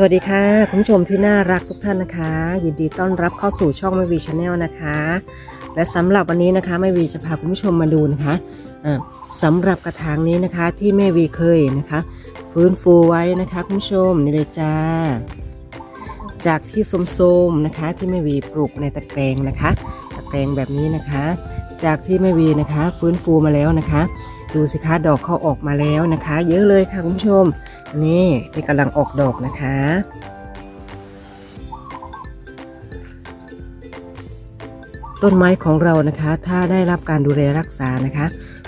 สวัสดีค่ะ คุณผู้ชมที่น่ารักทุกท่านนะคะ ยินดีต้อนรับเข้าสู่ช่องไม่วีชาแนลนะคะ และสำหรับวันนี้นะคะแม่วีจะพาคุณผู้ชมมาดูนะคะอ่าสำหรับกระถางนี้นะคะที่แม่วีเคยนะคะ ฟื้นฟูไว้นะคะคุณผู้ชมนี่เลยจ้า จากที่โสมๆนะคะ ที่แม่วีปลูกในตะแกรงนะคะตะแกรงแบบนี้นะคะ จากที่แม่วีนะคะ ฟื้นฟูมาแล้วนะคะ ดูสิคะดอกเขาออกมาแล้วนะคะ เยอะเลยค่ะคุณผู้ชม นี่ที่กำลังออกดอกนะคะ ต้นไม้ของเรานะคะ ถ้าได้รับการดูแลรักษานะคะ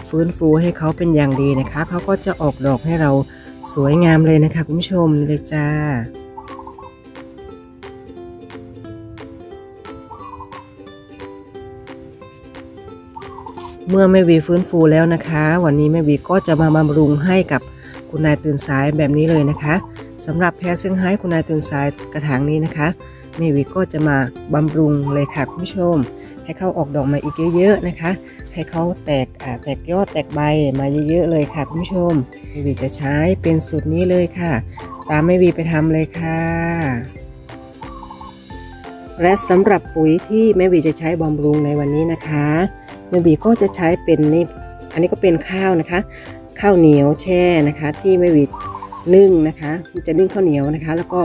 ฟื้นฟูให้เขาเป็นอย่างดีนะคะ เขาก็จะออกดอกให้เราสวยงามเลยนะคะคุณผู้ชมเลยจ้าเมื่อแม่วีฟื้นฟูแล้วนะคะ วันนี้แม่วีก็จะมาบำรุงให้กับ คุณนายตื่นสายแบบนี้เลยนะคะสำหรับแพรเซี่ยงไฮ้คุณนายตื่นสายกระถางนี้นะคะแม่วีก็จะมาบำรุงเลยค่ะคุณผู้ชม ให้เขาออกดอกมาอีกเยอะๆนะคะ ให้เขาแตกอ่าแตกยอดแตกใบมาเยอะๆเลยค่ะคุณผู้ชมแม่วีจะใช้เป็นสูตรนี้เลยค่ะ ตามแม่วีไปทำเลยค่ะและสำหรับปุ๋ยที่แม่วีจะใช้บำรุงในวันนี้นะคะแม่วีก็จะใช้เป็นนี่อันนี้ก็เป็นข้าวนะคะ ข้าวเหนียวแช่นะคะ ที่แม่วีนึ่งนะคะจะนึ่งข้าวเหนียวนะคะ แล้วก็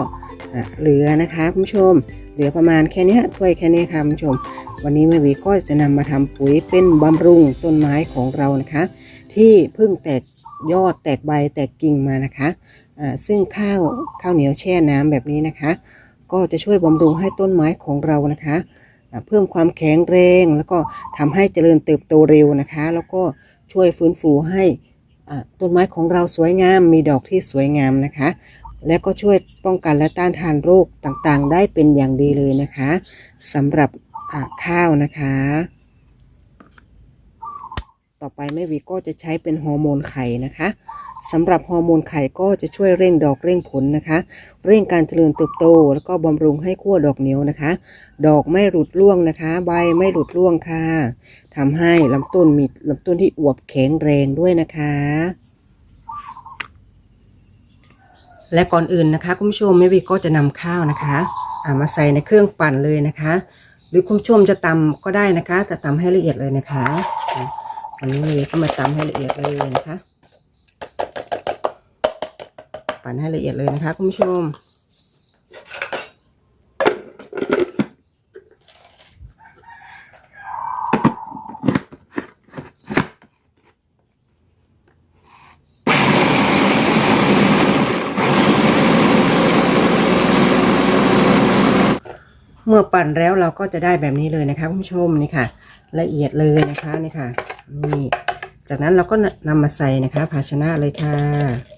เหลือนะคะคุณผู้ชม เหลือประมาณแค่นี้ถ้วยแค่นี้ค่ะคุณผู้ชม วันนี้แม่วีก็จะนำมาทำปุ๋ยเป็นบำรุงต้นไม้ของเรานะคะ ที่เพิ่งแตกยอดแตกใบแตกกิ่งมานะคะซึ่งข้าวข้าวเหนียวแช่น้ำแบบนี้นะคะ ก็จะช่วยบำรุงให้ต้นไม้ของเรานะคะเพิ่มความแข็งแรงแล้วก็ทำให้เจริญเติบโตเร็วนะคะ แล้วก็ช่วยฟื้นฟูให้ ต้นไม้ของเราสวยงามมีดอกที่สวยงามนะคะ และก็ช่วยป้องกันและต้านทานโรคต่างๆ ได้เป็นอย่างดีเลยนะคะสำหรับข้าวนะคะ ต่อไปแม่วีก็จะใช้เป็นฮอร์โมนไข่นะคะ สำหรับฮอร์โมนไข่ก็จะช่วยเร่งดอกเร่งผลนะคะ เร่งการเจริญเติบโต แล้วก็บำรุงให้ขั้วดอกเหนียวนะคะ ดอกไม่หลุดร่วงนะคะ ใบไม่หลุดร่วงค่ะทำให้ลำต้นมีลำต้นที่อวบแข็งแรงด้วยนะคะ และก่อนอื่นนะคะคุณผู้ชมแม่วีก็จะนำข้าวนะคะามาใส่ในเครื่องปั่นเลยนะคะ หรือคุณผู้ชมจะตำก็ได้นะคะ แต่ตำให้ละเอียดเลยนะคะอันนี้ก็มาตำให้ละเอียดเลยนะคะ ปั่นให้ละเอียดเลยนะคะ คุณผู้ชม เมื่อปั่นแล้วเราก็จะได้แบบนี้เลยนะคะคุณผู้ชมนี่ค่ะ ละเอียดเลยนะคะนี่ค่ะนี่จากนั้นเราก็นำมาใส่นะคะ ภาชนะเลยค่ะ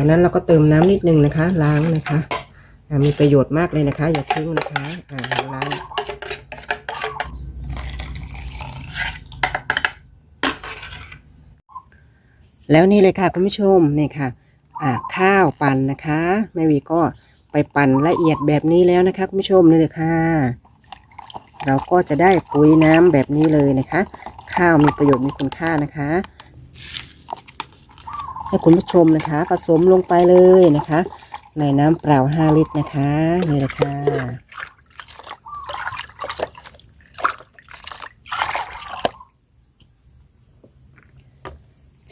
จากนั้นเราก็เติมน้ำนิดนึงนะคะ ล้างนะคะมีประโยชน์มากเลยนะคะ อย่าทิ้งนะคะล้างแล้วนี่เลยค่ะคุณผู้ชมนี่ค่ะข้าวปั่นนะคะแม่วีก็ไปปั่นละเอียดแบบนี้แล้วนะคะคุณผู้ชมนี่เลยค่ะ เราก็จะได้ปุ๋ยน้ำแบบนี้เลยนะคะ ข้าวมีประโยชน์มีคุณค่านะคะ ให้คุณผู้ชมนะคะ ผสมลงไปเลยนะคะ ในน้ำเปล่า 5 ลิตรนะคะ นี่เลยค่ะ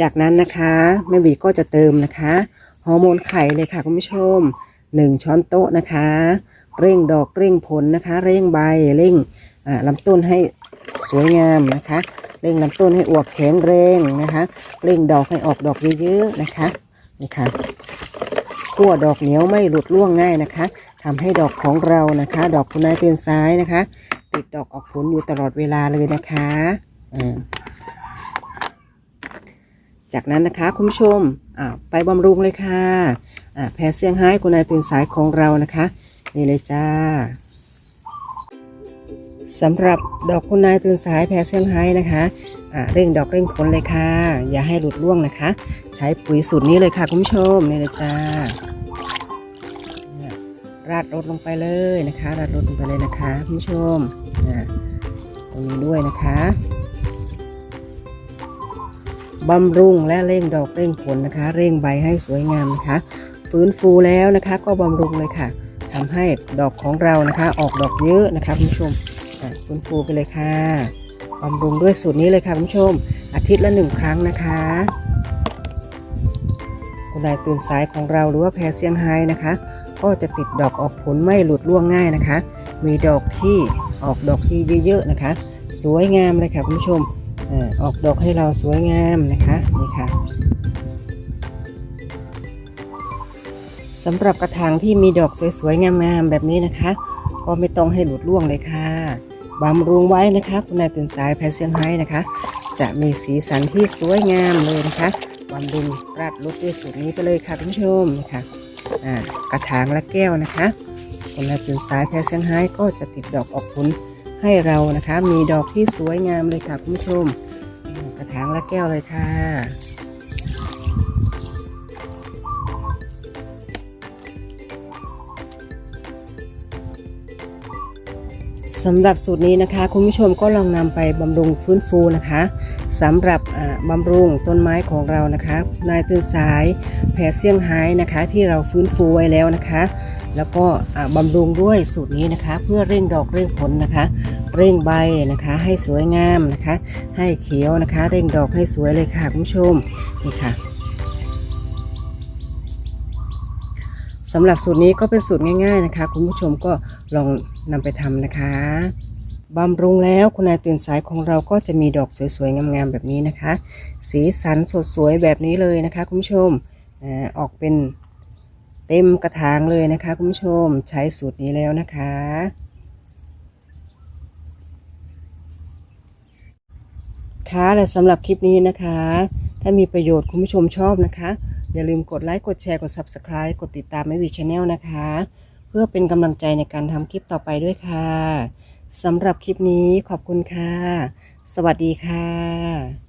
จากนั้นนะคะแม่บีก็จะเติมนะคะฮอร์โมนไข่เลยค่ะคุณผู้ชม 1 ช้อนโต๊ะนะคะ เร่งดอกเร่งผลนะคะ เร่งใบเร่งลำต้นให้สวยงามนะคะเร่งลำต้นให้อวบแข็งแรงนะคะ เร่งดอกให้ออกดอกเยอะๆนะคะนี่ค่ะขั้วดอกเหนียวไม่หลุดร่วงง่ายนะคะทำให้ดอกของเรานะคะ ดอกคุณนายเตียนซ้ายนะคะ ติดดอกออกผลอยู่ตลอดเวลาเลยนะคะอ่าจากนั้นนะคะคุณผู้ชมอ่าไปบำรุงเลยค่ะอ่าแพรเซี่ยงไฮ้คุณนายตื่นสายของเรานะคะ นี่เลยจ้า สำหรับดอกคุณนายตื่นสายแพรเซี่ยงไฮ้นะคะอ่าเร่งดอกเร่งผลเลยค่ะ อย่าให้หลุดร่วงนะคะ ใช้ปุ๋ยสูตรนี้เลยค่ะคุณผู้ชมนี่เลยจ้า ราดรสลงไปเลยนะคะ ราดรสลงไปเลยนะคะคุณผู้ชมตรงนี้ด้วยนะคะบำรุงและเร่งดอกเร่งผลนะคะ เร่งใบให้สวยงามนะคะ ฟื้นฟูแล้วนะคะ ก็บำรุงเลยค่ะทำให้ดอกของเรานะคะ ออกดอกเยอะนะคะคุณผู้ชม ฟื้นฟูไปเลยค่ะบำรุงด้วยสูตรนี้เลยค่ะคุณผู้ชม อาทิตย์ละหนึ่งครั้งนะคะคุณนายตื่นสายของเราหรือว่าแพรเซียงไฮ้นะคะ ก็จะติดดอกออกผลไม่หลุดร่วงง่ายนะคะ มีดอกที่ออกดอกที่เยอะๆนะคะ สวยงามเลยค่ะคุณผู้ชมออกดอกให้เราสวยงามนะคะนี่ค่ะสำหรับกระถางที่มีดอกสวยๆงามๆแบบนี้นะคะ ก็ไม่ต้องให้หลุดร่วงเลยค่ะบำรุงไว้นะคะคุณนายตื่นสายแพรเซียงไฮ้นะคะ จะมีสีสันที่สวยงามเลยนะคะบำรุงราดรสด้วยสูตรนี้ไปเลยค่ะคุณผู้ชมนี่ค่ะอ่ากระถางละแก้วนะคะคุณนายตื่นสายแพรเซียงไฮ้ก็จะติดดอกออกผลให้เรานะคะ มีดอกที่สวยงามเลยค่ะคุณผู้ชม กระถางละแก้วเลยค่ะ สำหรับสูตรนี้นะคะ คุณผู้ชมก็ลองนำไปบำรุงฟื้นฟูนะคะสำหรับบำรุงต้นไม้ของเรานะคะนายตื่นสายแผ่เซี่ยงไฮ้นะคะ ที่เราฟื้นฟูไว้แล้วนะคะ แล้วก็บำรุงด้วยสูตรนี้นะคะ เพื่อเร่งดอกเร่งผลนะคะ เร่งใบนะคะ ให้สวยงามนะคะ ให้เขียวนะคะ เร่งดอกให้สวยเลยค่ะคุณผู้ชมนี่ค่ะ สำหรับสูตรนี้ก็เป็นสูตรง่ายๆนะคะ คุณผู้ชมก็ลองนำไปทำนะคะบำรุงแล้วคุณนายตื่นสายของเราก็จะมีดอกสวยๆงามๆแบบนี้นะคะ สีสันสดสวยแบบนี้เลยนะคะ คุณผู้ชมอ่าออกเป็นเต็มกระถางเลยนะคะ คุณผู้ชมใช้สูตรนี้แล้วนะคะ ค่ะและสำหรับคลิปนี้นะคะ ถ้ามีประโยชน์คุณผู้ชมชอบนะคะ อย่าลืมกดไลค์กดแชร์กด Subscribe กดติดตามไม่วีชาแนลนะคะ เพื่อเป็นกำลังใจในการทำคลิปต่อไปด้วยค่ะสำหรับคลิปนี้ขอบคุณค่ะ สวัสดีค่ะ